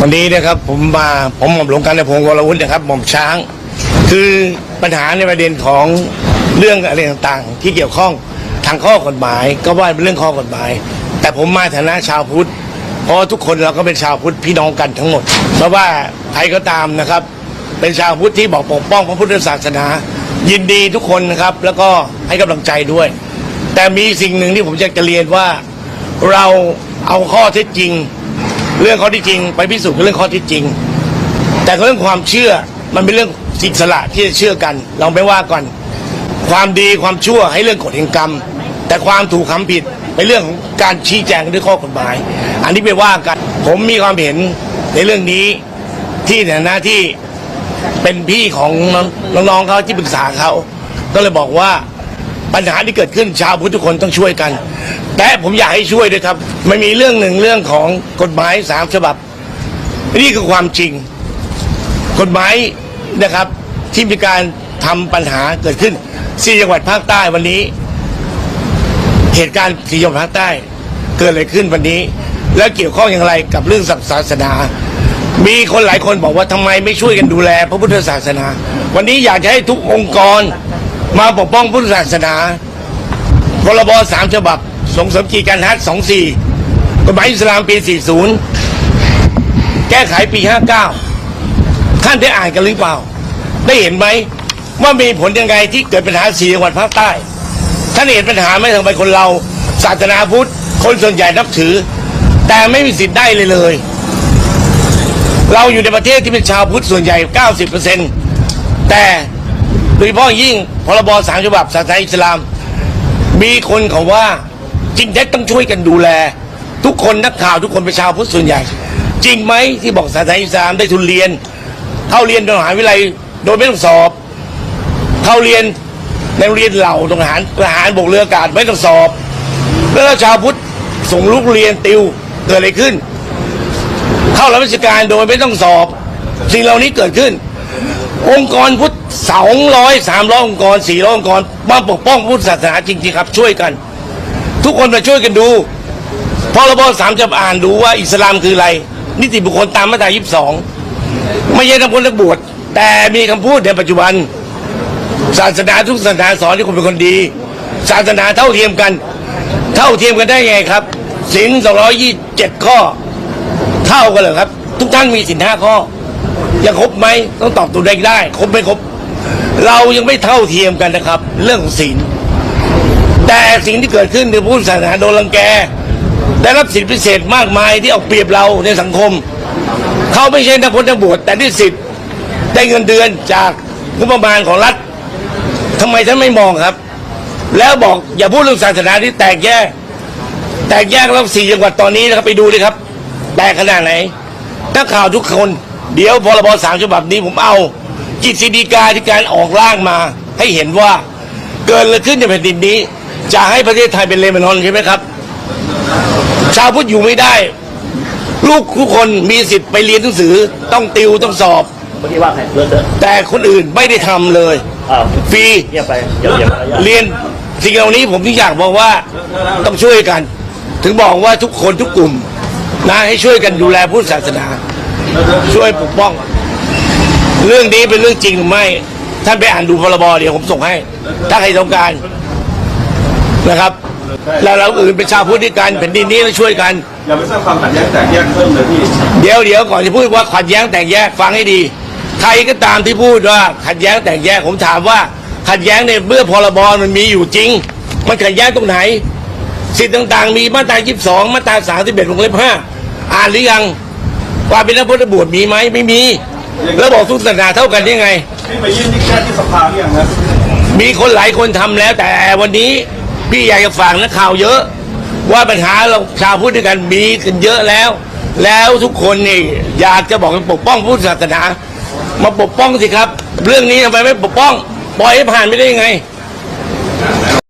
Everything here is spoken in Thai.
วันนี้นะครับผมมาผมหม่อมหลวงกันในพงศ์วรวุฒินะครับหม่อมช้าง คือปัญหาในประเด็นของเรื่องอะไรต่างๆ ที่เกี่ยวข้องทางข้อกฎหมาย ก็ว่าเป็นเรื่องข้อกฎหมาย แต่ผมมาฐานะชาวพุทธเพราะทุกคนเราก็เป็นชาวพุทธพี่น้องกันทั้งหมดเพราะว่าใครก็ตามนะครับ เป็นชาวพุทธที่บอกปกป้องพระพุทธศาสนา ยินดีทุกคนนะครับ แล้วก็ให้กำลังใจด้วย แต่มีสิ่งหนึ่งที่ผมอยากจะเรียนว่าเราเอาข้อเท็จจริง เรื่องข้อที่จริง ไปพิสูจน์เรื่องข้อที่จริง แต่เรื่องความเชื่อมันเป็นเรื่องอิสระที่จะเชื่อกันเราไม่ว่ากันความดีความชั่วให้เรื่องกฎแห่งกรรม แต่ความถูกคำผิดเป็นเรื่องของการชี้แจงด้วยข้อกฎหมาย อันนี้ไปว่ากันผมมีความเห็นในเรื่องนี้ที่ในฐานะที่เป็นพี่ของน้องๆเขาที่ปรึกษาเขาก็เลยบอกว่า ปัญหาที่เกิดขึ้นชาวพุทธทุกคนต้องช่วยกัน แต่ผมอยากให้ช่วยด้วยครับมันมีเรื่องหนึ่งเรื่องของกฎหมายสามฉบับ นี่คือความจริง กฎหมายนะครับที่มีการทำปัญหาเกิดขึ้นสี่จังหวัดภาคใต้วันนี้ เหตุการณ์สี่จังหวัดภาคใต้เกิดอะไรขึ้นวันนี้ แล้วเกี่ยวข้องอย่างไรกับเรื่องศาสนา มีคนหลายคนบอกว่าทำไมไม่ช่วยกันดูแล พระพุทธศาสนา วันนี้อยากจะให้ทุกองค์กร มาปกป้องพุทธศาสนาพรบสามฉบับ ส่งเสริมกีการฮัทสองสี่กฎหมายอิสลามปีสี่ศูนย์แก้ไขปีห้าเก้าท่านได้อ่านกันหรือเปล่า ได้เห็นไหมว่ามีผลยังไงที่เกิดปัญหาสี่จังหวัดภาคใต้ ท่านเห็นปัญหาไหมทำไมคนเราศาสนาพุทธ คนส่วนใหญ่นับถือ แต่ไม่มีสิทธิ์ได้เลยเลย เราอยู่ในประเทศที่เป็นชาวพุทธส่วนใหญ่ 90%แต่ ยเฉพาะยิ่งพรบสามฉบับศาสนาอิสลาม มีคนเขาว่าจริงแท้ต้องช่วยกันดูแล ทุกคนนักข่าวทุกคนป็นชาพุทธส่วนใหญ่ จริงไหมที่บอกศาสนาอิสลามได้ทุนเรียน เข้าเรียนในมหาวิทยาลัยโดยไม่ต้องสอบ เข้าเรียนในโรงเรียนเหล่าทหารทหารบกเรืออากาศไม่ต้องสอบ แล้วชาวพุทธส่งลูกเรียนติวเกิดอะไรขึ้น เข้ารับราชการโดยไม่ต้องสอบ สิ่งเหล่านี้เกิดขึ้น องค์กรพุทธสองร้อยสามร้อยองค์กรสี่ร้อยองค์กรมาปกป้องพุทธศาสนาจริงๆครับ ช่วยกัน ทุกคนมาช่วยกันดูพรบสามจะอ่านดูว่าอิสลามคืออะไร นิติบุคคลตามมาตรายี่สิบสองไม่ใช่ทำคนนักบวชแต่มีคำพูดในปัจจุบัน ศาสนาทุกศาสนาสอนที่คนเป็นคนดี ศาสนาเท่าเทียมกัน เท่าเทียมกันได้ไงครับสินสองร้อยยี่เจ็ดข้อ เท่ากันเลยครับ ทุกท่านมีสินห้าข้อ ยังครบไหมต้องตอบตัวเองได้ครบไม่ครบ เรายังไม่เท่าเทียมกันนะครับ เรื่องของศีลแต่สิ่งที่เกิดขึ้นคือผู้ศาสนาโดนรังแก ได้รับสิทธิพิเศษมากมายที่เอาเปรียบเราในสังคม เขาไม่ใช่นักพจนักบวชแต่ได้สิทธิ์ได้เงินเดือนจากงบประมาณของรัฐทำไมท่านไม่มองครับ แล้วบอกอย่าพูดเรื่องศาสนาที่แตกแยก แตกแยกแล้วสี่จังหวัดตอนนี้นะครับไปดูเลยครับ แตกขนาดไหนนักข่าวทุกคน เดี๋ยวพรบสามฉบับนี้ผมเอากิจสิดีกาที่การออกร่างมา ให้เห็นว่าเกิดอะไรขึ้นในแผ่นดินนี้ จะให้ประเทศไทยเป็นเลบานอนใช่ไหมครับ ชาวพุทธอยู่ไม่ได้ ลูกทุกคนมีสิทธิ์ไปเรียนหนังสือต้องติวต้องสอบเมื่อกี้ว่าใครเลอะเทอะแต่คนอื่นไม่ได้ทำเลยอ้าวฟรีเงียบไปอย่าอย่าอย่าเรียนสิ่งเหล่านี้ผมถึงอยากบอกว่าต้องช่วยกัน ถึงบอกว่าทุกคนทุกกลุ่มนะให้ช่วยกันดูแลพุทธศาสนา ช่วยปกป้อง เรื่องนี้เป็นเรื่องจริงหรือไม่ ท่านไปอ่านดูพรบเดี๋ยวผมส่งให้ ถ้าใครต้องการนะครับ แล้วเราอื่นเป็นชาวพุทธด้วยกันแผ่นดินนี้เราช่วยกัน อย่าไปสร้างความขัดแย้งแตกแยกเพิ่มเลยพี่เดี๋ยวเดี๋ยวก่อนจะพูดว่าขัดแย้งแตกแยกฟังให้ดี ใครก็ตามที่พูดว่าขัดแย้งแตกแยกผมถามว่าขัดแย้งในเมื่อพรบมันมีอยู่จริง มันขัดแย้งตรงไหน สิทธิ์ต่างๆ มีมาตรา 22 มาตรา 31วงเล็บ5อ่านหรือยัง ความเป็นนักพุทธบวชมีไหมไม่มี แล้วบอกทุกศาสนาเท่ากันได้ไง พี่ไปยื่นที่แค่ที่สภาหรือยังครับมีคนหลายคนทำแล้ว แต่วันนี้พี่อยากจะฝากนักข่าวเยอะ ว่าปัญหาเราชาวพุทธด้วยกันมีกันเยอะแล้ว แล้วทุกคนนี่อยากจะบอกให้ปกป้องพุทธศาสนา มาปกป้องสิครับ เรื่องนี้ทำไมไม่ปกป้องปล่อยให้ผ่านไม่ได้ยังไง